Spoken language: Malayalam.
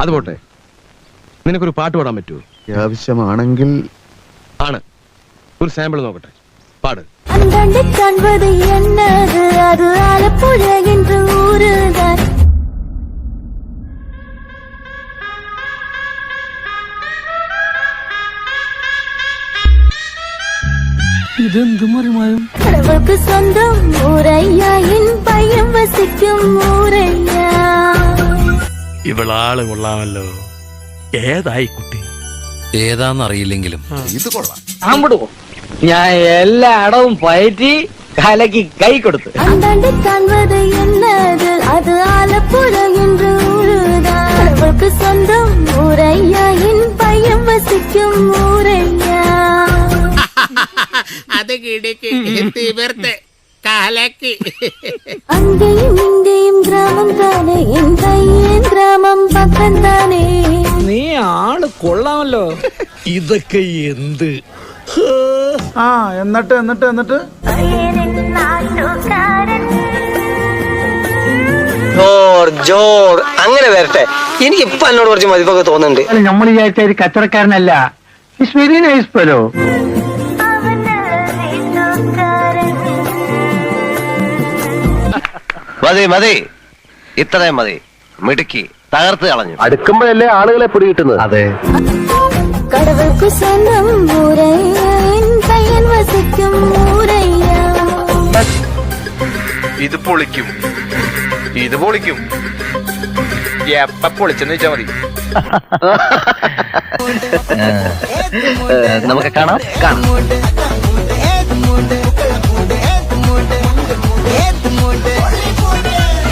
അത് പോട്ടെ നിനക്കൊരു പാട്ട് പാടാൻ പറ്റുമോ ആവശ്യമാണെങ്കിൽ ആണ് ഒരു സാമ്പിൾ നോക്കട്ടെ പാട് அந்தாண்டு காண்பது என்னது அது ஆலப்புழ என்று ஊருதான் ഇതെന്ത് മറിമായും கடவுளுக்கு சொந்தம் ஊரையா என் பையன் வசிக்கும் ஊரையா ഇവളാള് കൊള്ളാമല്ലോ ഏതായി കുട്ടി ഏതാന്നറിയില്ലെങ്കിലും ആമ്പിടുവോ ഞാൻ എല്ലാ അടവും പയറ്റി കലക്ക് കൈ കൊടുത്ത് அந்தாண்டு காண்பது என்னது அது ஆலப்புழ என்று ஊருதான் கடவுளுக்கு சொந்தம் ஊரையா என் பையன் வசிக்கும் ஊரையா അത് കിടക്ക് തീവർത്ത് കാലക്ക് அங்கேயும் നീ ആൾ കൊള്ളാമല്ലോ. ഇതൊക്കെ എന്ത്? ആ എന്നിട്ട് എന്നിട്ട് എന്നിട്ട്. ജോർ ജോർ. അങ്ങനെ വരട്ടെ. എനിക്ക് ഇപ്പൊ എന്നോട് കുറച്ച് മതിപ്പൊക്കെ തോന്നുന്നുണ്ട്. നമ്മൾ വിചാരിച്ച ഒരു കച്ചവടക്കാരനല്ല. വെരി നൈസ് ഫെലോ മതി മതി. ഇത്രയും മതി. മിടുക്കി. തകർത്ത് കളഞ്ഞു. അടുക്കുമ്പോഴല്ലേ ആളുകളെ പിടികിട്ടുന്നത്? അതെ. സ്വന്തം വസിക്കും ഇത് പൊളിക്കും. ഇത് പൊളിക്കും. എപ്പ പൊളിച്ചെന്ന് വെച്ചാ മതി. നമുക്ക് കാണാം. കാണാം.